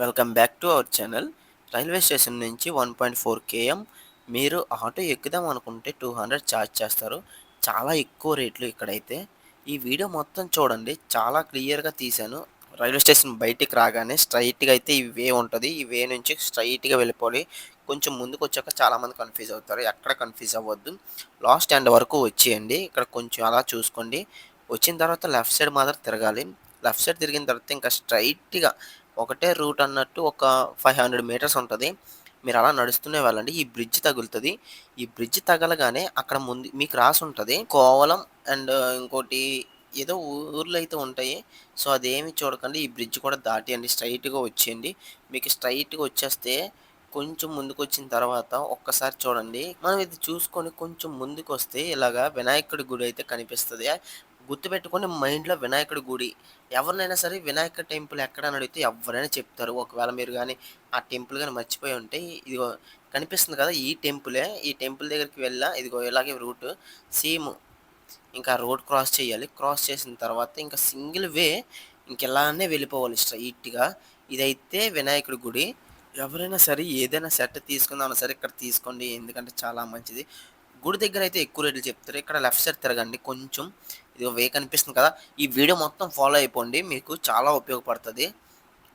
Welcome back to our channel. Railway station నుంచి one point four KM. మీరు auto ఎక్కుదాం అనుకుంటే టూ హండ్రెడ్ ఛార్జ్ చేస్తారు. చాలా ఎక్కువ రేట్లు ఇక్కడైతే. ఈ వీడియో మొత్తం చూడండి. చాలా క్లియర్గా తీశాను. రైల్వే స్టేషన్ బయటికి రాగానే స్ట్రైట్గా అయితే ఈ వే ఉంటుంది. ఈ వే నుంచి స్ట్రైట్గా వెళ్ళిపోవాలి. కొంచెం ముందుకు వచ్చాక చాలామంది కన్ఫ్యూజ్ అవుతారు. ఎక్కడ కన్ఫ్యూజ్ అవ్వద్దు. లాస్ట్ ఎండ్ వరకు వచ్చేయండి. ఇక్కడ కొంచెం అలా చూసుకోండి. వచ్చిన తర్వాత లెఫ్ట్ సైడ్ మాత్రం తిరగాలి. లెఫ్ట్ సైడ్ తిరిగిన తర్వాత ఇంకా స్ట్రైట్గా ఒకటే రూట్ అన్నట్టు ఒక ఫైవ్ హండ్రెడ్ మీటర్స్ ఉంటుంది. మీరు అలా నడుస్తూనే వెళ్ళండి. ఈ బ్రిడ్జ్ తగులుతుంది. ఈ బ్రిడ్జ్ తగలగానే అక్కడ ముందు మీకు రాసి ఉంటుంది. కోవలం అండ్ ఇంకోటి ఏదో ఊర్లో అయితే ఉంటాయి. సో అదేమి చూడకండి. ఈ బ్రిడ్జ్ కూడా దాటియండి. స్ట్రైట్గా వచ్చేయండి. మీకు స్ట్రైట్గా వచ్చేస్తే కొంచెం ముందుకు వచ్చిన తర్వాత ఒక్కసారి చూడండి. మనం ఇది చూసుకొని కొంచెం ముందుకు వస్తే ఇలాగా వినాయకుడి గుడి అయితే కనిపిస్తుంది. గుర్తుపెట్టుకొని మైండ్లో వినాయకుడి గుడి. ఎవరినైనా సరే వినాయక టెంపుల్ ఎక్కడ అని అడిగితే ఎవరైనా చెప్తారు. ఒకవేళ మీరు కానీ ఆ టెంపుల్ కానీ మర్చిపోయి ఉంటే ఇదిగో కనిపిస్తుంది కదా ఈ టెంపులే ఈ టెంపుల్ దగ్గరికి వెళ్ళా ఇదిగో ఇలాగే రూట్ సేమ్ ఇంకా రోడ్ క్రాస్ చేయాలి. క్రాస్ చేసిన తర్వాత ఇంకా సింగిల్ వే ఇంకెలానే వెళ్ళిపోవాలి స్ట్రైట్గా. ఇదైతే వినాయకుడి గుడి. ఎవరైనా సరే ఏదైనా సెట్ తీసుకుందామన్నా సరే ఇక్కడ తీసుకోండి. ఎందుకంటే చాలా మంచిది. గుడి దగ్గర అయితే ఎక్కువ రేట్లు చెప్తారు. ఇక్కడ లెఫ్ట్ సైడ్ తిరగండి. కొంచెం ఇది వే కనిపిస్తుంది కదా. ఈ వీడియో మొత్తం ఫాలో అయిపోండి. మీకు చాలా ఉపయోగపడుతుంది.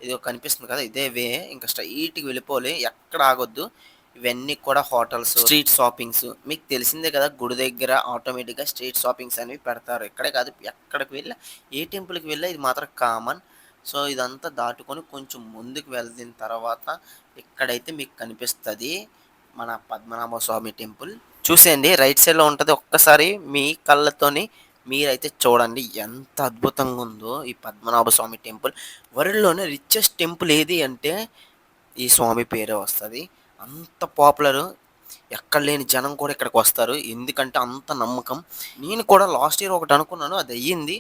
ఇది కనిపిస్తుంది కదా. ఇదే వే. ఇంకా స్ట్రైట్కి వెళ్ళిపోలే ఎక్కడ ఆగొద్దు. ఇవన్నీ కూడా హోటల్స్ స్ట్రీట్ షాపింగ్స్. మీకు తెలిసిందే కదా గుడి దగ్గర ఆటోమేటిక్గా స్ట్రీట్ షాపింగ్స్ అనేవి పెడతారు. ఇక్కడే కాదు ఎక్కడికి వెళ్ళా ఏ టెంపుల్కి వెళ్ళా ఇది మాత్రం కామన్ సో ఇదంతా దాటుకొని కొంచెం ముందుకు వెళ్ళిన తర్వాత ఇక్కడైతే మీకు కనిపిస్తుంది మన పద్మనాభ స్వామి టెంపుల్ చూసేయండి రైట్ సైడ్లో ఉంటుంది ఒక్కసారి మీ కళ్ళతోని మీరైతే చూడండి ఎంత అద్భుతంగా ఉందో ఈ పద్మనాభ స్వామి టెంపుల్. వరల్డ్లోనే రిచెస్ట్ టెంపుల్ ఏది అంటే ఈ స్వామి పేరే వస్తుంది. అంత పాపులర్ ఎక్కడ లేని జనం కూడా ఇక్కడికి వస్తారు. ఎందుకంటే అంత నమ్మకం. నేను కూడా లాస్ట్ ఇయర్ ఒకటి అనుకున్నాను అది అయ్యింది.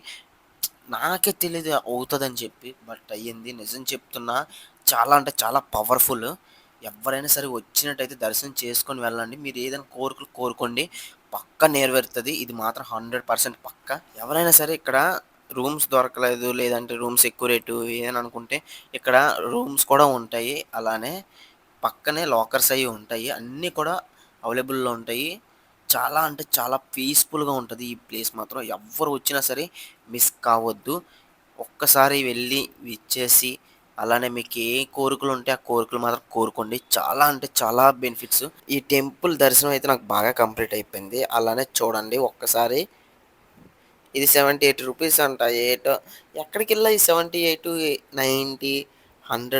నాకే తెలియదు అవుతుందని చెప్పి బట్ అయ్యింది. నిజం చెప్తున్నా చాలా అంటే చాలా పవర్ఫుల్ ఎవరైనా సరే వచ్చినట్టయితే దర్శనం చేసుకొని వెళ్ళండి. మీరు ఏదైనా కోరికలు కోరుకోండి. పక్క నెరవేరుతుంది. ఇది మాత్రం హండ్రెడ్ పర్సెంట్ పక్క. ఎవరైనా సరే ఇక్కడ రూమ్స్ దొరకలేదు లేదంటే రూమ్స్ ఎక్కువ రేటు ఏదని అనుకుంటే ఇక్కడ రూమ్స్ కూడా ఉంటాయి. అలానే పక్కనే లాకర్స్ అవి ఉంటాయి. అన్నీ కూడా అవైలబుల్లో ఉంటాయి. చాలా అంటే చాలా పీస్ఫుల్గా ఉంటుంది ఈ ప్లేస్ మాత్రం. ఎవరు వచ్చినా సరే మిస్ కావద్దు. ఒక్కసారి వెళ్ళి విచ్చేసి అలానే మీకు ఏ కోరికలు ఉంటే ఆ కోరికలు మాత్రం కోరుకోండి. చాలా అంటే చాలా బెనిఫిట్స్ ఈ టెంపుల్ దర్శనం అయితే నాకు బాగా కంప్లీట్ అయిపోయింది. అలానే చూడండి ఒక్కసారి. ఇది సెవెంటీ ఎయిట్ రూపీస్ అంట. ఎయిట్ ఎక్కడికి వెళ్ళా ఈ సెవెంటీ ఎయిట్ నైంటీ హండ్రెడ్